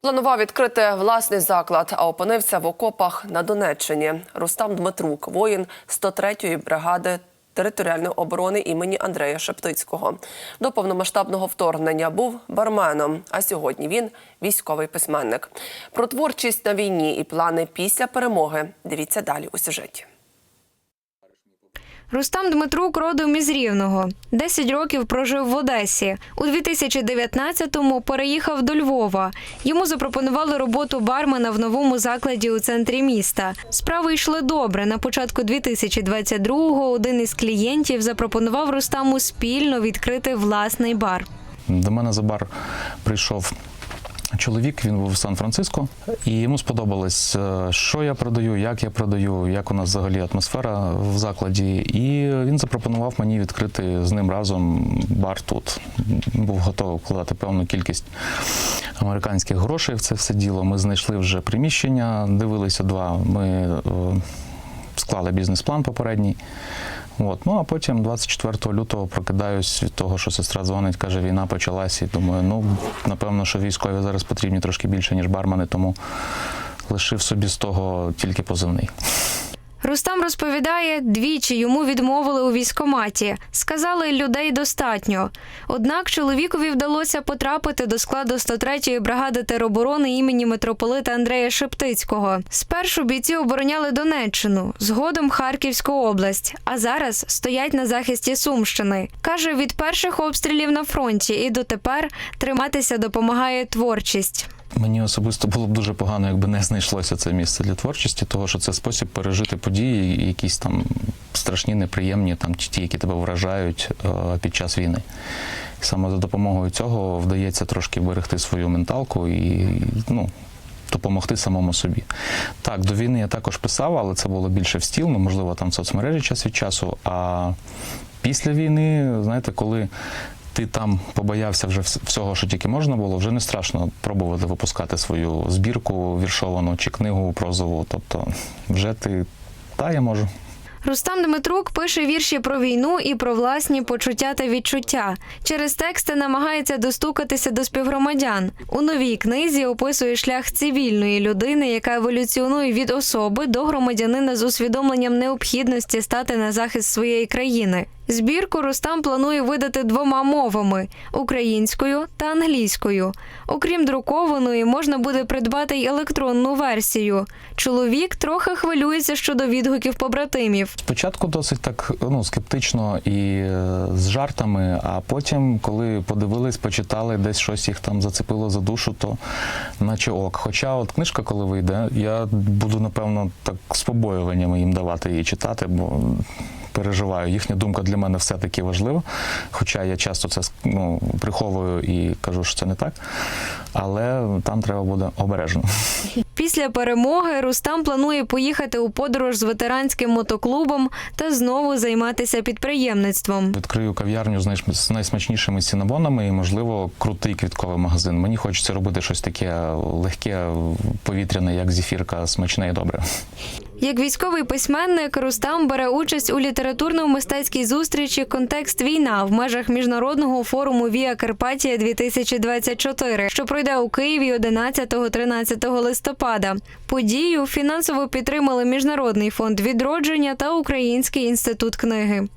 Планував відкрити власний заклад, а опинився в окопах на Донеччині. Рустам Дмитрук, воїн 103-ї бригади територіальної оборони імені Андрея Шептицького. До повномасштабного вторгнення був барменом, а сьогодні він військовий письменник. Про творчість на війні і плани після перемоги. Дивіться далі у сюжеті. Рустам Дмитрук родом із Рівного. 10 років прожив в Одесі. У 2019-му переїхав до Львова. Йому запропонували роботу бармена в новому закладі у центрі міста. Справи йшли добре. На початку 2022-го один із клієнтів запропонував Рустаму спільно відкрити власний бар. До мене за бар прийшов чоловік, він був в Сан-Франциско, і йому сподобалось, е, що я продаю, як я продаю, як у нас взагалі атмосфера в закладі. І він запропонував мені відкрити з ним разом бар тут. Був готовий вкладати певну кількість американських грошей в це все діло. Ми знайшли вже приміщення, дивилися два. Ми е, склали бізнес-план попередній. От. Ну а потім, 24 лютого, прокидаюсь від того, що сестра дзвонить, каже, війна почалась, і думаю, ну напевно, що військові зараз потрібні трошки більше, ніж бармани, тому лишив собі з того тільки позивний. Рустам розповідає, двічі йому відмовили у військкоматі. Сказали, людей достатньо. Однак чоловікові вдалося потрапити до складу 103-ї бригади тероборони імені митрополита Андрея Шептицького. Спершу бійці обороняли Донеччину, згодом Харківську область, а зараз стоять на захисті Сумщини. Каже, від перших обстрілів на фронті і дотепер триматися допомагає творчість. Мені особисто було б дуже погано, якби не знайшлося це місце для творчості, того що це спосіб пережити події, якісь там страшні, неприємні, там чи ті, які тебе вражають е, під час війни. І саме за допомогою цього вдається трошки берегти свою менталку і ну. Допомогти самому собі. Так, до війни я також писав, але це було більше в стіл, ну, можливо, там в соцмережі час від часу. А після війни, знаєте, коли ти там побоявся вже всього, що тільки можна було, вже не страшно пробувати випускати свою збірку віршовану чи книгу прозову. Тобто, вже ти та я можу. Рустам Дмитрук пише вірші про війну і про власні почуття та відчуття. Через тексти намагається достукатися до співгромадян. У новій книзі описує шлях цивільної людини, яка еволюціонує від особи до громадянина з усвідомленням необхідності стати на захист своєї країни. Збірку Рустам планує видати двома мовами українською та англійською. Окрім друкованої, можна буде придбати й електронну версію. Чоловік трохи хвилюється щодо відгуків побратимів. Спочатку досить так ну, скептично і е, з жартами, а потім, коли подивились, почитали, десь щось їх там зацепило за душу, то наче ок. Хоча от книжка, коли вийде, я буду, напевно, так з побоюваннями їм давати її читати, бо переживаю. Їхня думка для мене все-таки важлива. Хоча я часто це ну, приховую і кажу, що це не так. Але там треба буде обережно. Після перемоги Рустам планує поїхати у подорож з ветеранським мотоклубом та знову займатися підприємництвом. Відкрию кав'ярню з найсмачнішими сінабонами і, можливо, крутий квітковий магазин. Мені хочеться робити щось таке легке, повітряне, як зефірка, смачне і добре. Як військовий письменник, Рустам бере участь у літературно-мистецькій зустрічі Контекст війна в межах міжнародного форуму Віа Карпатія 2024, що пройде у Києві 11-13 листопада. Подію фінансово підтримали Міжнародний фонд відродження та Український інститут книги.